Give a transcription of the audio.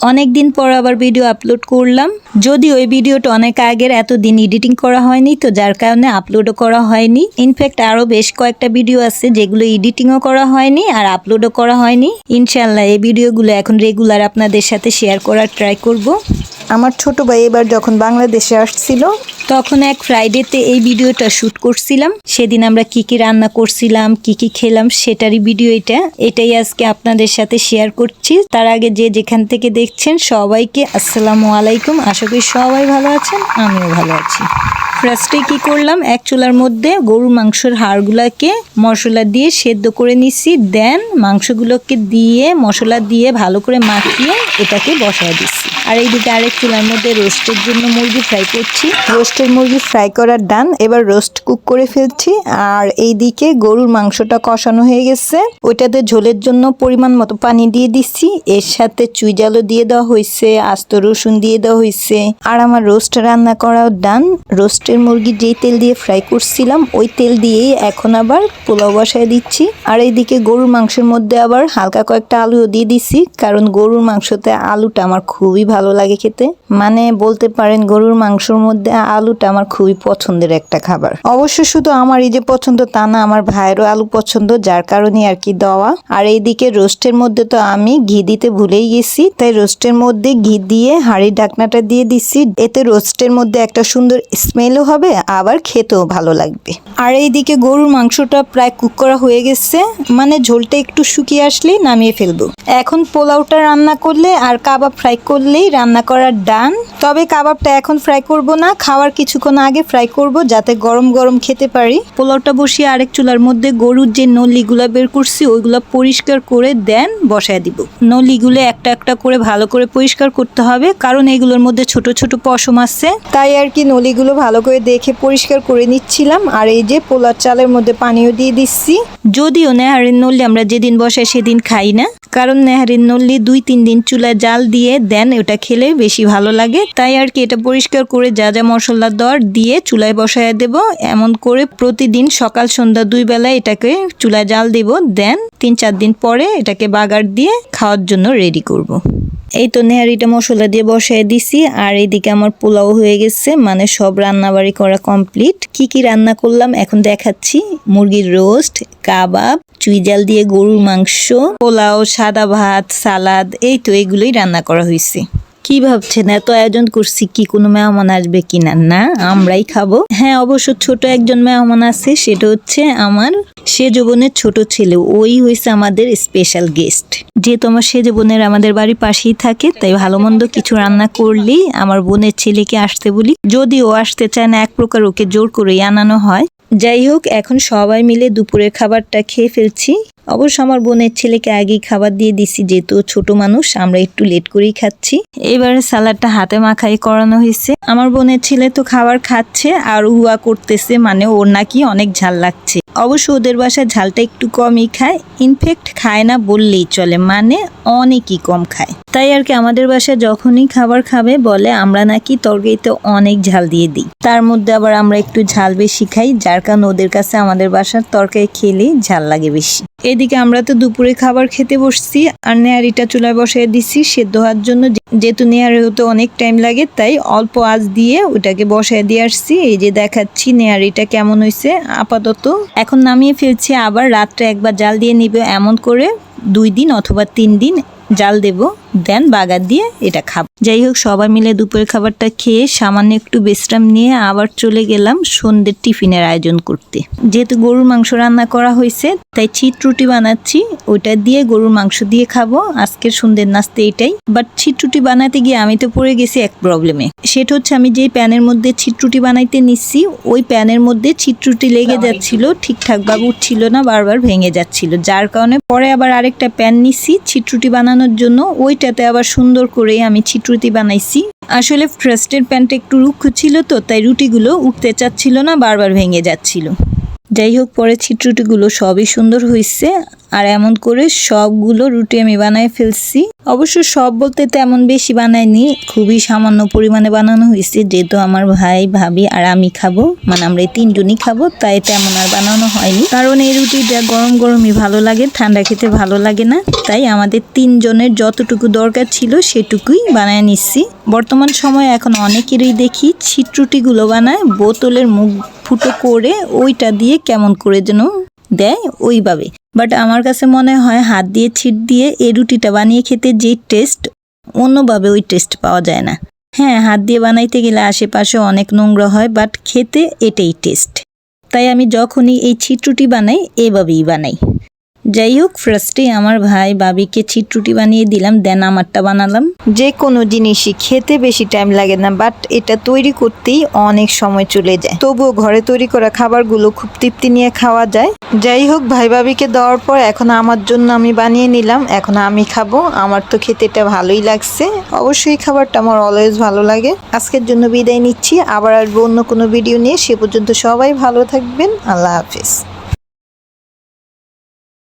অনেক দিন পর আবার ভিডিও আপলোড করলাম। যদি ওই ভিডিওটা অনেক আগের, এতদিন এডিটিং করা হয়নি, তো যার কারণে আপলোডও করা হয়নি। ইনফ্যাক্ট আরও বেশ কয়েকটা ভিডিও আছে যেগুলো এডিটিংও করা হয়নি আর আপলোডও করা হয়নি। ইনশাল্লাহ এই ভিডিওগুলো এখন রেগুলার আপনাদের সাথে শেয়ার করার ট্রাই করব। আমার ছোট ভাই এবার যখন বাংলাদেশে আসছিল, তখন এক ফ্রাইডেতে এই ভিডিওটা শ্যুট করছিলাম। সেদিন আমরা কি কি রান্না করছিলাম, কি কি খেলাম, সেটারই ভিডিও এটা। এটাই আজকে আপনাদের সাথে শেয়ার করছি। তার আগে যে যেখান থেকে দেখছেন সবাইকে আসসালামু আলাইকুম। আশা করি সবাই ভালো আছেন, আমিও ভালো আছি। ফার্স্টে কি করলাম? এক চুলার মধ্যে গরুর মাংসের হাড়গুলাকে মশলা দিয়ে সেদ্ধ করে নিছি। দেন মাংসগুলোকে দিয়ে, মশলা দিয়ে ভালো করে মাখিয়ে এটাকে বসায় দিচ্ছি আর এইদিকে আরেক চুলার মধ্যে রোস্টের জন্য মুরগি ফ্রাই করছি। রোস্টের মুরগি ফ্রাই করার ডান এবার রোস্ট কুক করে ফেলছি। আর এইদিকে গরুর মাংসটা কষানো হয়ে গেছে। ওইটাতে ঝোলের জন্য পরিমাণ মতো পানি দিয়ে দিচ্ছি এর সাথে চুই জালও দিয়ে দেওয়া হয়েছে, আস্ত রসুন দিয়ে দেওয়া হয়েছে। আর আমার রোস্ট রান্না করাও ডান রোস্টের মুরগি যেই তেল দিয়ে ফ্রাই করছিলাম, ওই তেল দিয়েই এখন আবার পোলাও বসায় দিচ্ছি। আর এইদিকে গরুর মাংসের মধ্যে আবার হালকা কয়েকটা আলুও দিয়ে দিচ্ছি কারণ গরুর মাংসতে আলুটা আমার খুবই ভালো লাগে খেতে। মানে বলতে পারেন গরুর মাংসের মধ্যে আলুটা আমার খুবই পছন্দের একটা খাবার। অবশ্য শুধু আমার এই যে পছন্দ তা না, আমার ভাইয়েরও আলু পছন্দ, যার কারণে আর কি দেওয়া। আর এইদিকে রোস্টের মধ্যে তো আমি ঘি দিতে ভুলেই গেছি, তাই রোস্টের মধ্যে ঘি দিয়ে হাঁড়ির ঢাকনাটা দিয়ে দিচ্ছি এতে রোস্টের মধ্যে একটা সুন্দর স্মেলও হবে, আবার খেতেও ভালো লাগবে। আর এইদিকে গরুর মাংসটা প্রায় কুক করা হয়ে গেছে মানে ঝোলটা একটু শুকিয়ে আসলেই নামিয়ে ফেলব। এখন পোলাওটা রান্না করলে আর কাবাব ফ্রাই করলেই রান্না করার ডান। তবে কাবাবটা এখন ফ্রাই করব না, খাওয়ার কিছুক্ষণ আগে ফ্রাই করব যাতে গরম গরম খেতে পারি। পোলাওটা বসিয়ে আরেক চুলার মধ্যে গরুর যে নলিগুলা বের করছি, ওইগুলা পরিষ্কার করে দেন বসায় দিব। নলিগুলো একটা একটা করে ভালো করে পরিষ্কার করতে হবে, কারণ এগুলোর মধ্যে ছোট ছোট পশম আছে। তাই আর কি নলিগুলো ভালো করে দেখে পরিষ্কার করে নিচ্ছিলাম, আর এই যে পোলার চালের মধ্যে পানিও দিয়ে দিচ্ছি। যদিও নেহারির নল্লি আমরা যেদিন বসাই সেদিন খাই না, কারণ নেহারির নল্লি দুই তিন দিন চুলায় জাল দিয়ে দেন, ওটা খেলে বেশি ভালো লাগে। তাই আর কি এটা পরিষ্কার করে যা যা মশলা দর দিয়ে চুলায় বসায় দেব। এমন করে প্রতিদিন সকাল সন্ধ্যা দুই বেলা এটাকে চুলায় জাল দিব। দেন তিন চার দিন পরে এটাকে বাগার দিয়ে খাওয়ার জন্য রেডি করব। এই তো নেহারিটা মশলা দিয়ে বসায় দিছি। আর এইদিকে আমার পোলাও হয়ে গেছে। মানে সব রান্নাবাড়ি করা কমপ্লিট কি কি রান্না করলাম এখন দেখাচ্ছি। মুরগির রোস্ট, কাবাব চুইজাল দিয়ে গরুর মাংস, পোলাও, সাদা ভাত, সালাদ, এই তো এগুলোই রান্না করা হয়েছে কি ভাবছেন? এত আয়োজন করছি, কি কোনো মেহমান আসবে কিনা? না, আমরাই খাব। হ্যাঁ অবশ্য ছোট একজন মেহমান আছে, সেটা হচ্ছে আমার সে বোনের ছোট ছেলে। ওই হয়েছে আমাদের স্পেশাল গেস্ট যেহেতু আমার সে বোনের আমাদের বাড়ির পাশেই থাকে, তাই ভালো মন্দ কিছু রান্না করলেই আমার বোনের ছেলেকে আসতে বলি। যদি ও আসতে চায় না, এক প্রকার ওকে জোর করেই আনানো হয়। যাই হোক, এখন সবাই মিলে দুপুরের খাবারটা খেয়ে ফেলছি। অবশ্য আমার বোনের ছেলেকে আগেই খাবার দিয়ে দিছি, যেহেতু ছোট মানুষ, আমরা একটু লেট করেই খাচ্ছি। এবারে সালাডটা হাতে মাখাই করানো হয়েছে। আমার বোনের ছেলে তো খাবার খাচ্ছে আর হুয়া করতেছে মানে ওর নাকি অনেক ঝাল লাগছে। অবশ্য ওদের বাসায় ঝালটা একটু কমই খায় ইনফেক্ট খায় না বললেই চলে মানে অনেকই কম খায়। তাই আর কি আমাদের বাসায় যখনই খাবার খাবে বলে, আমরা নাকি তরকারিতে অনেক ঝাল দিয়ে দিই। তার মধ্যে আবার আমরা একটু ঝাল বেশি খাই, যার কারণে ওদের কাছে আমাদের বাসার তরকারি খেলেই ঝাল লাগে বেশি। এদিকে আমরা তো দুপুরে খাবার খেতে বসছি, আর নেহারিটা চুলায় বসিয়ে দিচ্ছি সেদ্ধ হওয়ার জন্য। যেহেতু নেয়ারি হতে অনেক টাইম লাগে, তাই অল্প আঁচ দিয়ে ওটাকে বসায় দিয়ে আসছি। এই যে দেখাচ্ছি নেহারিটা কেমন হয়েছে আপাতত এখন নামিয়ে ফেলছি, আবার রাত্রে একবার জাল দিয়ে নিবে। এমন করে দুই দিন অথবা তিন দিন জাল দেব। দেন বাগার দিয়ে এটা খাব। যাই হোক সবাই মিলে দুপুরের খাবারটা খেয়ে সামান্য একটু বিশ্রাম নিয়ে আবার চলে গেলাম সন্ধ্যের টিফিনের আয়োজন করতে। যেহেতু গরুর মাংস রান্না করা হয়েছে তাই ছিট রুটি বানাচ্ছি। ওইটা দিয়ে গরুর মাংস দিয়ে খাব। আজকের সন্ধ্যের নাস্তে এটাই। বাট ছিট রুটি বানাতে গিয়ে আমি তো পড়ে গেছি এক প্রবলেমে সেটা হচ্ছে আমি যেই প্যানের মধ্যে ছিট রুটি বানাইতে নিচ্ছি ওই প্যানের মধ্যে ছিট রুটি লেগে যাচ্ছিল ঠিকঠাক ভাবে উঠছিল না বারবার ভেঙে যাচ্ছিল। যার কারণে পরে আবার আরেকটা প্যান নিচ্ছি ছিটরুটি বানানোর জন্য। ওইটাতে আবার সুন্দর করে আমি ছিটরুটি বানাইছি। আসলে ফ্রাস্টের প্যান্ট একটু রুক্ষ ছিল তো, তাই রুটিগুলো উঠতে চাচ্ছিল না, বারবার ভেঙে যাচ্ছিল। যাই হোক, পরে ছিটরুটিগুলো সবই সুন্দর হয়েছে আর এমন করে সবগুলো রুটি আমি বানায় ফেলছি। অবশ্য সব বলতে তেমন বেশি বানাইনি খুবই সামান্য পরিমাণে বানানো হয়েছে, যেহেতু আমার ভাই, ভাবি আর আমি খাব মানে আমরা এই তিনজনই খাব, তাই তেমন আর বানানো হয়নি। কারণ এই রুটিটা গরম গরমই ভালো লাগে, ঠান্ডা খেতে ভালো লাগে না, তাই আমাদের তিনজনের যতটুকু দরকার ছিল সেটুকুই বানায় নিচ্ছি। বর্তমান সময়ে এখন অনেকেরই দেখি ছিট রুটিগুলো বানায়, বোতলের মুখ ফুটো করে ওইটা দিয়ে কেমন করে যেন দেয়, ওইভাবে। বাট আমার কাছে মনে হয় হাত দিয়ে ছিট দিয়ে এ রুটিটা বানিয়ে খেতে যেই টেস্ট, অন্যভাবে ওই টেস্ট পাওয়া যায় না। হ্যাঁ হাত দিয়ে বানাইতে গেলে আশেপাশে অনেক নোংরা হয়, বাট খেতে এটাই টেস্ট। তাই আমি যখনই এই ছিট রুটি বানাই, এভাবেই বানাই। যাই হোক ফার্স্টে আমার ভাই বাবিকে ছিটরুটি বানিয়ে দিলাম দেন আমারটা বানালাম। যে কোনো জিনিসই খেতে বেশি টাইম লাগে না বাট এটা তৈরি করতেই অনেক সময় চলে যায়। তবুও ঘরে তৈরি করা খাবারগুলো খুব তৃপ্তি নিয়ে খাওয়া যায়। যাই হোক ভাই বাবিকে দেওয়ার পর এখন আমার জন্য আমি বানিয়ে নিলাম, এখন আমি খাব। আমার তো খেতে এটা ভালোই লাগছে। অবশ্যই খাবারটা আমার অলওয়েজ ভালো লাগে। আজকের জন্য বিদায় নিচ্ছি। আবার আসব অন্য কোনো ভিডিও নিয়ে। সে পর্যন্ত সবাই ভালো থাকবেন। আল্লাহ হাফিজ।